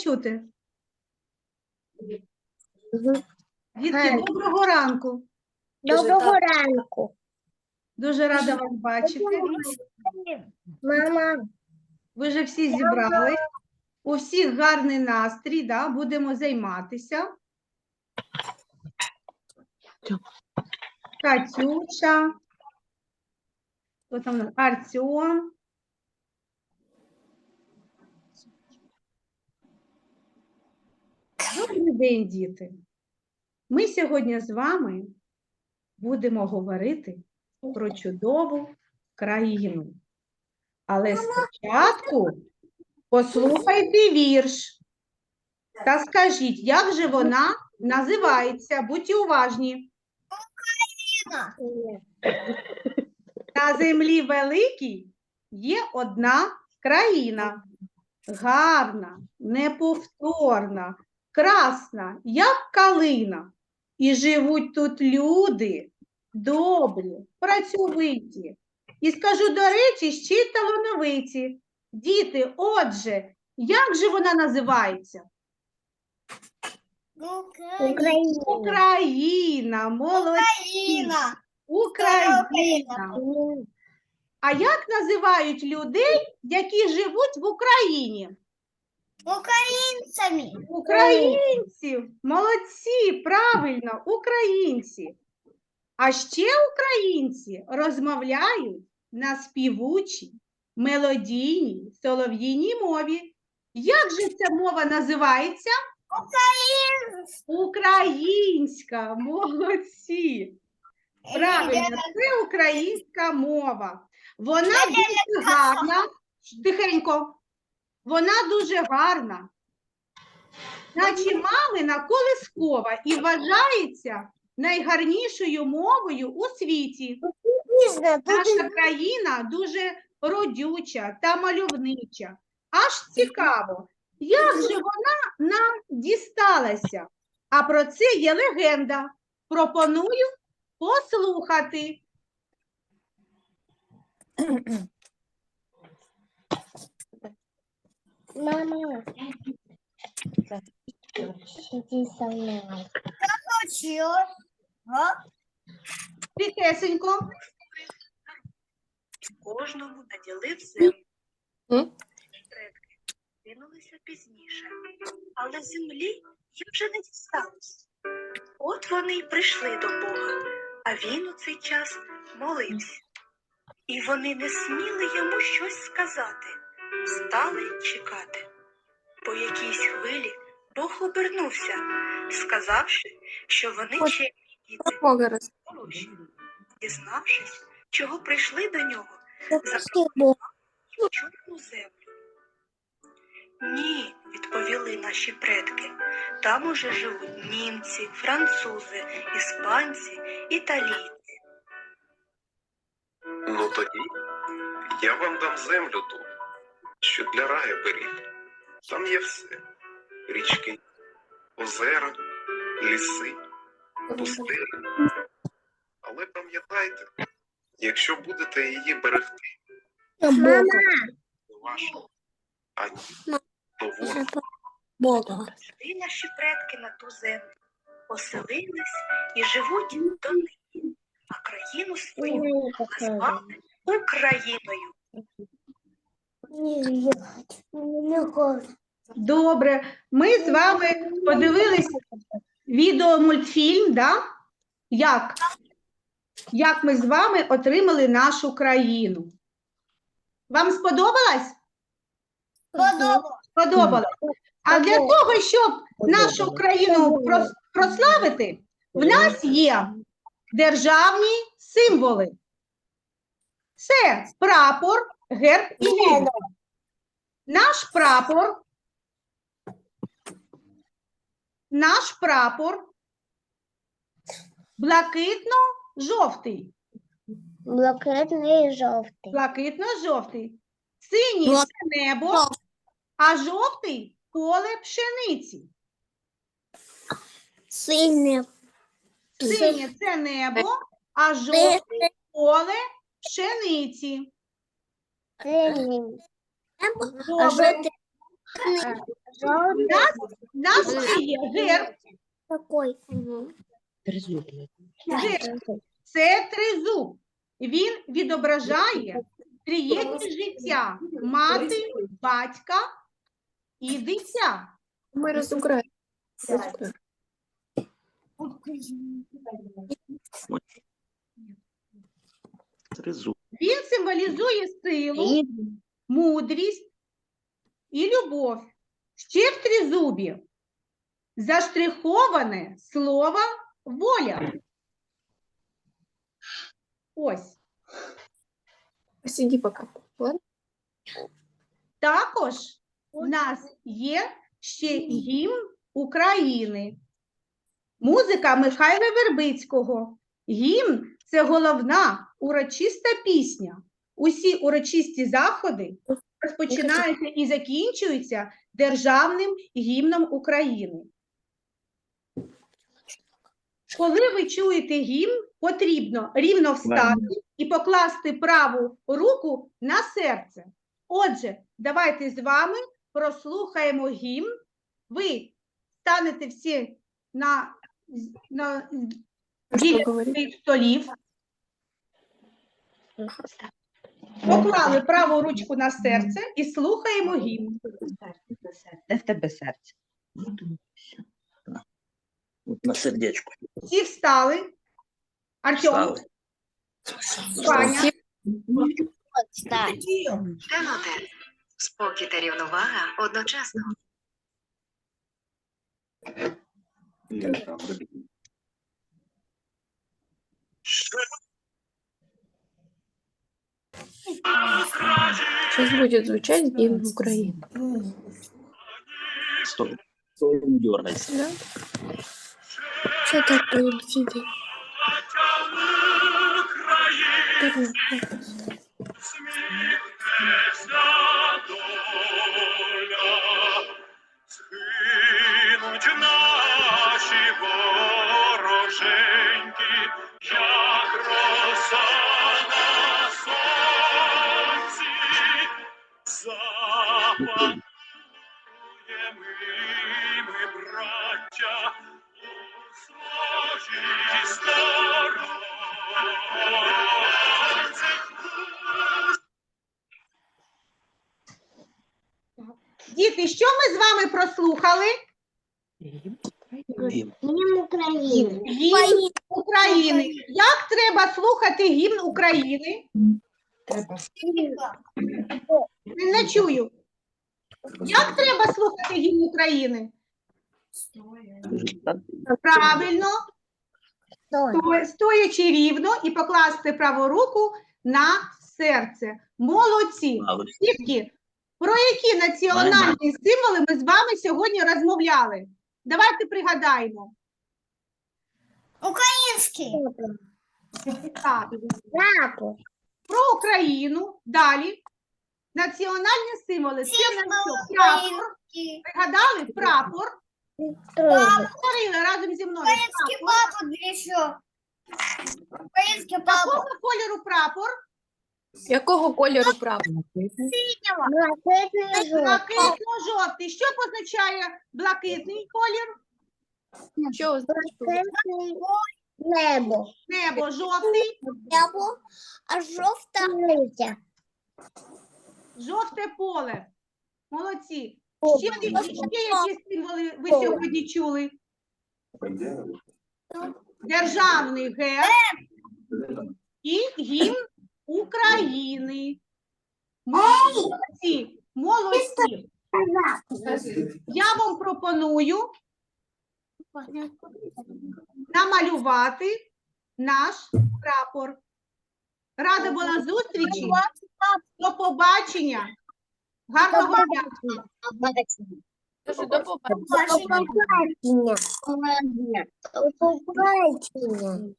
чути? Дітки, Гарно. доброго ранку. Доброго ранку. Дуже рада вас бачити. Мама, Ви вже всі зібрались. У всіх гарний настрій, да? будемо займатися. Катюша. Хто там? у нас? Артем. Добрий день, діти. Ми сьогодні з вами будемо говорити про чудову країну. Але спочатку послухайте вірш та скажіть, як же вона називається? Будьте уважні. На землі великій є одна країна. Гарна, неповторна, красна, як калина. І живуть тут люди добрі, працьовиті. І скажу, до речі, ще й талановиті. Діти, отже, як же вона називається? Україна. Україна, молодці, Україна. А як називають людей, які живуть в Україні? Українцями. Українців, молодці, правильно, українці. А ще українці розмовляють на співучій, мелодійній, солов'їній мові. Як же ця мова називається? Українська, молодці. Правильно, це українська мова. Вона дуже гарна. Тихенько. Вона дуже гарна. Наче мамина колискова і вважається найгарнішою мовою у світі. Наша країна дуже родюча та мальовнича. Аж цікаво, як же вона нам дісталася? А про це є легенда. Пропоную послухати. Мама. Иди со мной. Тихесенько. Кожному наділив землю. Предки кинулися пізніше, але землі їм вже не дісталось. От вони й прийшли до Бога, а він у цей час молився. І вони не сміли йому щось сказати, стали чекати. По якійсь хвилі Бог обернувся, сказавши, що вони чемні діти хороші. Дізнавшись, чого прийшли до нього, чорну землю. Ні, відповіли наші предки. Там уже живуть німці, французи, іспанці, італійці. Ну тоді я вам дам землю ту, що для раю беріть. Там є все: річки, озера, ліси, пустелі. Але пам'ятайте, якщо будете її берегти, Мама. то ваше, а ні, то ворог. Бога. Наші предки на ту землю, поселились і живуть до нині, а країну свою назвали Україною. Не ехать. Не. Добре. Ми з вами подивились відеомультфільм, да? Як? Як ми з вами отримали нашу країну? Вам сподобалось? Сподобалось. А для того, щоб нашу країну прославити, в нас є державні символи. Це прапор, герб і гімн. Наш прапор. Наш прапор блакитно-жовтий. Блакитний жовтий. Блакитно-жовтий. Синій це небо, а жовтий поле пшениці. Сильний. Синє це небо, а жовтий поле пшениці. У нас є герб. Такой. Герб це тризуб. Він відображає трієдність життя мати, батька і дитя. Мы разукрали. Тризуб. Він символізує силу, мудрість і любов. Ще в тризубі заштриховане слово воля. Ось. Посиди пока. Ладно? Також у нас є ще гімн України. Музика Михайла Вербицького. Гімн це головна урочиста пісня. Усі урочисті заходи розпочинаються і закінчуються державним гімном України. Коли ви чуєте гімн, потрібно рівно встати і покласти праву руку на серце. Отже, давайте з вами прослухаємо гімн. Ви станете всі на, на Что столів. Поклали праву ручку на серце і слухаємо гімн. Де в тебе серце? На сердечку. Всі встали. Артем, Стали. Ваня. Спокій та рівновага одночасно. Сейчас будет звучать гимн Украины. Стой. Стой, не дергайся. Да? Что так будем у діти, що ми з вами прослухали? Гімн. Украины. Гімн України. Як треба слухати гімн України? Не чую. Як треба слухати гімн України? Правильно, сто- стоячи рівно і покласти праву руку на серце. Молодці. Молодці. Дітки, про які національні символи ми з вами сьогодні розмовляли? Давайте пригадаємо. Так, Лапу. про Україну. Далі. Національні символи. Це в нас що? Прапор. Пригадали? Прапор. Тройка. Повторили разом зі мною. Прапор. Якого кольору прапор? Якого кольору прапор? Блакитный желтый. Блакитно-жовтий. Що позначає блакитний колір? Що означає? Блакитный небо. Небо жовтий, Небо, а жовта листя. жовте поле. Молодці. Ще, які- ще які символи ви сьогодні чули? Державний герб і гімн України. Молодці, молодці. Я вам пропоную намалювати наш прапор. Рада була зустрічі. До побачення. Гарного дня. Дуже до побачення. До побачення. До побачення.